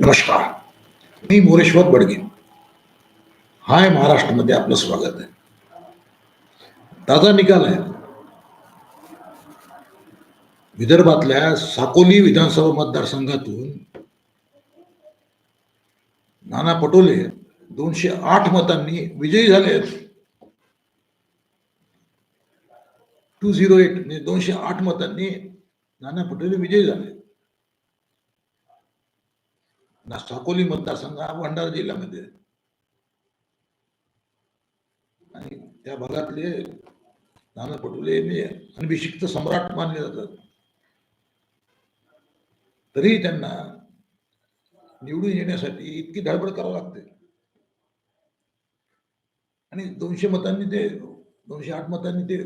नमस्कार. मी मोरेश्वर बडगे. हाय महाराष्ट्रामध्ये आपलं स्वागत आहे. ताजा निकाल आहे. विदर्भातल्या साकोली विधानसभा मतदारसंघातून नाना पटोले दोनशे आठ मतांनी विजयी झाले आहेत टू झिरो एट म्हणजे दोनशे आठ मतांनी नाना पटोले विजयी झाले ना साकोली मतदारसंघ हा भंडारा जिल्ह्यामध्ये. आणि त्या भागातले नाना पटोले हे अनभिषिक्त सम्राट मानले जातात. तरीही त्यांना निवडून येण्यासाठी इतकी धडपड करावी लागते. आणि दोनशे मतांनी ते दोनशे आठ मतांनी ते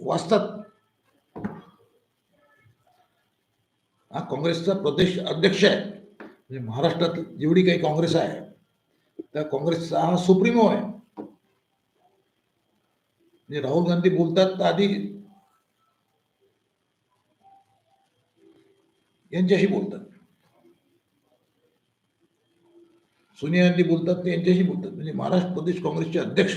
वाचतात. हा काँग्रेसचा प्रदेश अध्यक्ष आहे. म्हणजे महाराष्ट्रात जेवढी काही काँग्रेस आहे त्या काँग्रेसचा हा सुप्रीमो आहे. म्हणजे राहुल गांधी बोलतात तर आधी यांच्याशी बोलतात. सोनिया गांधी बोलतात ते यांच्याशी बोलतात. म्हणजे महाराष्ट्र प्रदेश काँग्रेसचे अध्यक्ष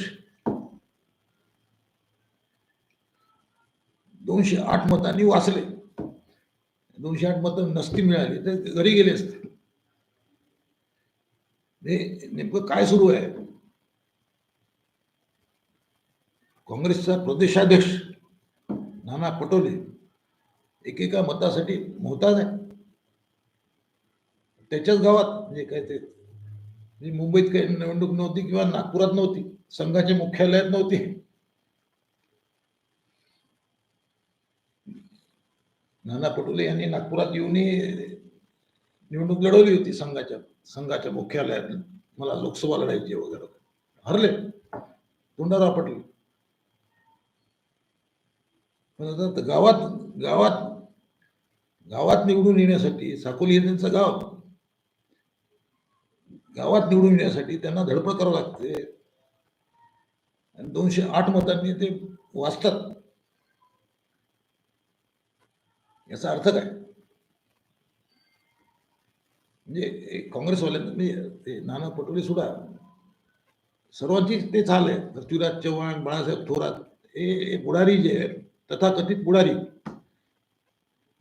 दोनशे आठ मतांनी वाचले. दोनशे आठ मतं नसती मिळाली तर घरी गेले असते. हे नेमकं काय सुरू आहे? काँग्रेसचा प्रदेशाध्यक्ष नाना पटोले एकेका मतासाठी मोहताज आहे. त्याच्याच गावात म्हणजे काय ते मुंबईत काही निवडणूक नव्हती किंवा नागपुरात नव्हती संघाच्या मुख्यालयात नव्हती. नाना पटोले यांनी नागपुरात येऊनही निवडणूक लढवली होती संघाच्या संघाच्या मुख्यालयात मला लोकसभा लढायची वगैरे. हरले. तोंडा पटले पण आता गावात गावात गावात निवडून येण्यासाठी साकोली हे त्यांचं गाव. गावात निवडून येण्यासाठी त्यांना धडपड करावं लागते. आणि दोनशे आठ मतांनी ते वाचतात. याचा अर्थ काय? म्हणजे काँग्रेसवाल्यांना म्हणजे ते नाना पटोले सुद्धा सर्वांची ते हाल आहे. पृथ्वीराज चव्हाण बाळासाहेब थोरात हे बुडारी जे आहेत तथाकथित बुडारी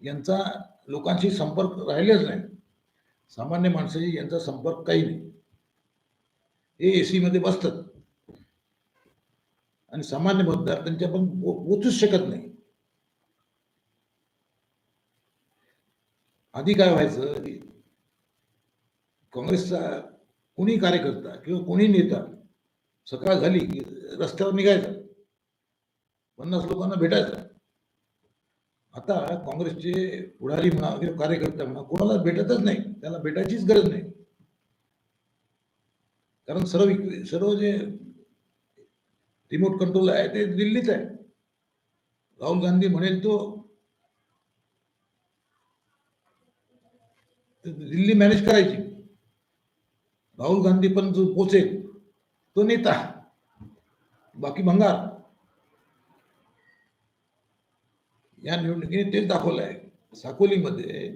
यांचा लोकांशी संपर्क राहिलेच नाही. सामान्य माणसाशी यांचा संपर्क काही नाही. हे एसी मध्ये बसतात. आणि सामान्य मतदार त्यांच्या पण पोचूच शकत नाही. आधी काय व्हायचं की काँग्रेसचा कोणी कार्यकर्ता किंवा कोणी नेता सकाळ झाली की रस्त्यावर निघायचा. पन्नास लोकांना भेटायचा. आता काँग्रेसचे पुढारी म्हणा किंवा कार्यकर्ता म्हणा कोणाला भेटतच नाही. त्याला भेटायचीच गरज नाही. कारण सर्व सर्व जे रिमोट कंट्रोल आहे ते दिल्लीत आहे. राहुल गांधी म्हणेल तो दिल्ली मॅनेज करायची. राहुल गांधी पण जो पोचेल तो नेता. बाकी भंगार. या निवडणुकीने तेच दाखवलं आहे साकोलीमध्ये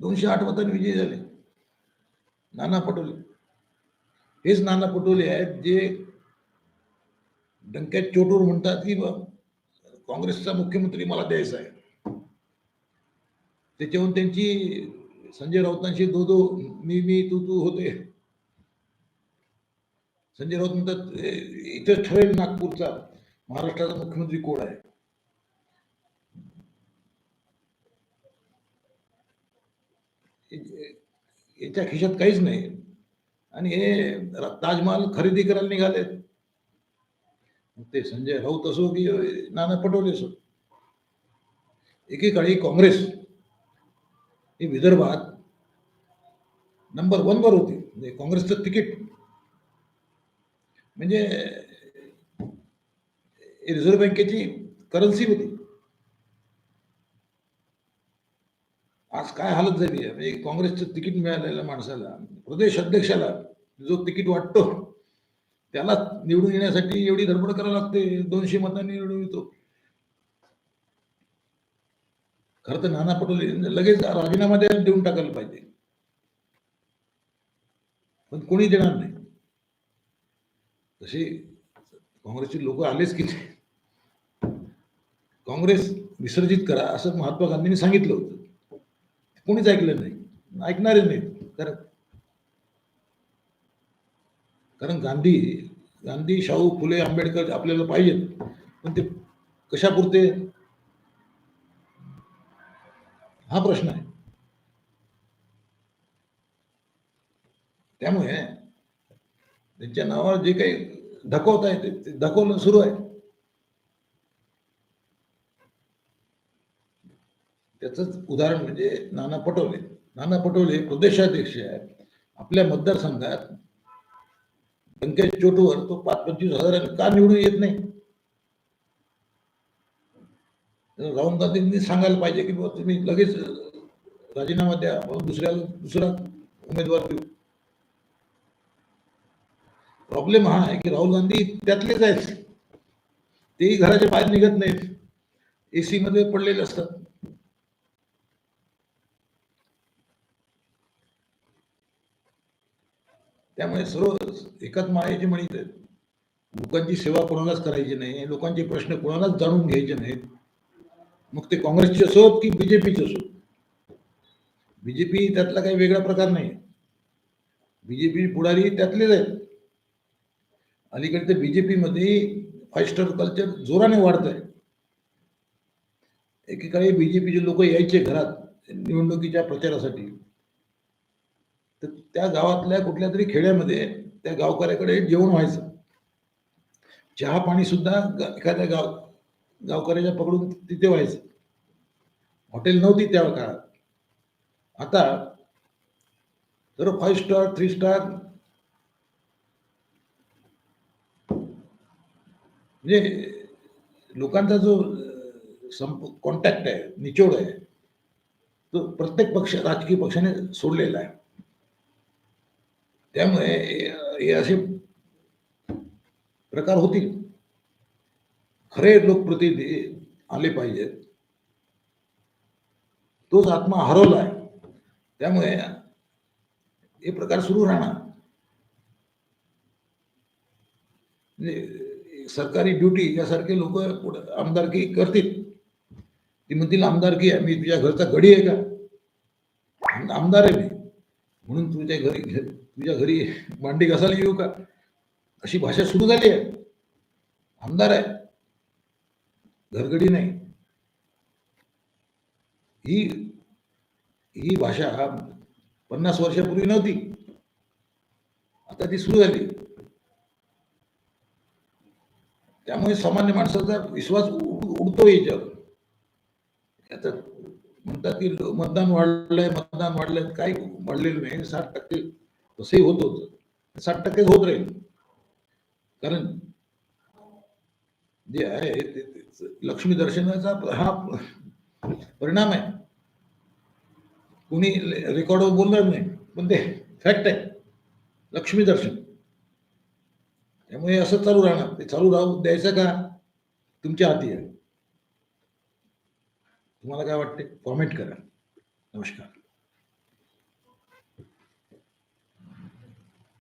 दोनशे आठ मतांनी विजयी झाले. नाना पटोले. हेच नाना पटोले आहेत जे डंक्यात चोटूर म्हणतात की काँग्रेसचा मुख्यमंत्री मला द्यायचा आहे. त्याच्याहून त्यांची संजय राऊतांशी दो दो मी मी तू तू होते. संजय राऊत म्हणतात "ए, ठरेल नागपूरचा. महाराष्ट्राचा मुख्यमंत्री कोण आहे? याच्या खिशात काहीच नाही. आणि हे ताजमहाल खरेदी करायला निघाले ते संजय राऊत असो की नाना पटोले असो. एकेकाळी काँग्रेस हे विदर्भात नंबर वनवर होती. म्हणजे काँग्रेसचं तिकीट. म्हणजे रिझर्व्ह बँकेची करन्सी होती. आज काय हालत झाली आहे? म्हणजे काँग्रेसचं तिकीट मिळालेल्या माणसाला प्रदेश अध्यक्षाला जो तिकीट वाटतो त्याला निवडून येण्यासाठी एवढी धडपड करावी लागते. दोनशे मतांनी निवडून येतो. खरं तर नाना पटोले लगेच राजीनामा द्यायला देऊन टाकायला पाहिजे. पण कोणी देणार नाही. तसे काँग्रेसचे लोक आलेच की नाही. काँग्रेस विसर्जित करा असं महात्मा गांधींनी सांगितलं होतं. कोणीच ऐकलं नाही. ऐकणारे नाही कारण कारण गांधी गांधी शाहू फुले आंबेडकर आपल्याला पाहिजेत. पण ते कशापुरते हा प्रश्न आहे. त्यामुळे त्यांच्या नावावर जे काही धकवत आहे ते- धकवलं सुरू आहे. त्याच उदाहरण म्हणजे नाना पटोले. नाना पटोले प्रदेशाध्यक्ष आहेत. आपल्या मतदारसंघात व्यंकय्या चोटवर तो पाच पंचवीस हजारांनी का निवडून येत नाही तर राहुल गांधींनी सांगायला पाहिजे की बाबा तुम्ही लगेच राजीनामा द्या दुसऱ्याला दुसरा उमेदवार देऊ. प्रॉब्लेम हा आहे की राहुल गांधी त्यातलेच आहेत. तेही घराच्या बाहेर निघत नाहीत. एसी मध्ये पडलेले असतात. त्यामुळे सर्व एकाच माळ्याची म्हणित आहेत. लोकांची सेवा कोणालाच करायची नाही लोकांचे प्रश्न कोणालाच जाणून घ्यायचे नाहीत. मग ते काँग्रेसचे असोत की बीजेपीचे असोत? बीजेपी त्यातला काही वेगळा प्रकार नाही बीजेपी पुढारी त्यातलेच आहेत. अलीकडे ते बीजेपी मध्ये फाईव्ह स्टार कल्चर जोराने वाढत आहे एकेकाळी बीजेपीचे लोक यायचे घरात निवडणुकीच्या प्रचारासाठी. तर त्या गावातल्या कुठल्या तरी खेड्यामध्ये त्या गावकऱ्याकडे जेवण व्हायचं. चहा पाणी सुद्धा एखाद्या गाव गावकऱ्याच्या पकडून तिथे व्हायचं. हॉटेल नव्हती त्या काळात. आता तर फाईव्ह स्टार थ्री स्टार म्हणजे लोकांचा जो संप कॉन्टॅक्ट आहे निचोड आहे तो प्रत्येक पक्ष राजकीय पक्षाने सोडलेला आहे. त्यामुळे हे असे प्रकार होतील. खरे लोकप्रतिनिधी आले पाहिजेत तोच आत्मा हरवला आहे. त्यामुळे हे प्रकार सुरू राहणार. म्हणजे सरकारी ड्युटी यासारखे लोक आमदारकी करतील. ती म्हणतील आमदारकी आहे. मी तुझ्या घरचा गडी आहे का? आमदार आहे मी. म्हणून तुझ्या घरी तुझ्या घरी मांडी घासायला येऊ का? अशी भाषा सुरू झाली आहे. आमदार आहे. घरगडी नाही. ही ही भाषा पन्नास वर्षापूर्वी नव्हती. आता ती सुरू झाली. त्यामुळे सामान्य माणसाचा विश्वास उड- उडतो याच्यावर. आता म्हणतात की मतदान वाढलंय मतदान वाढलंय काही वाढलेलं नाही. साठ टक्के तसंही होत होतं साठ टक्केच होत राहील. कारण जे आहे ते- लक्ष्मी दर्शनाचा हा परिणाम आहे. कुणी रेकॉर्डवर बोलणार नाही पण ते फॅक्ट आहे. लक्ष्मी दर्शन. त्यामुळे असं चालू राहणार. ते चालू राहू द्यायचं का? तुमच्या हाती आहे. तुम्हाला काय वाटते? कॉमेंट करा. नमस्कार.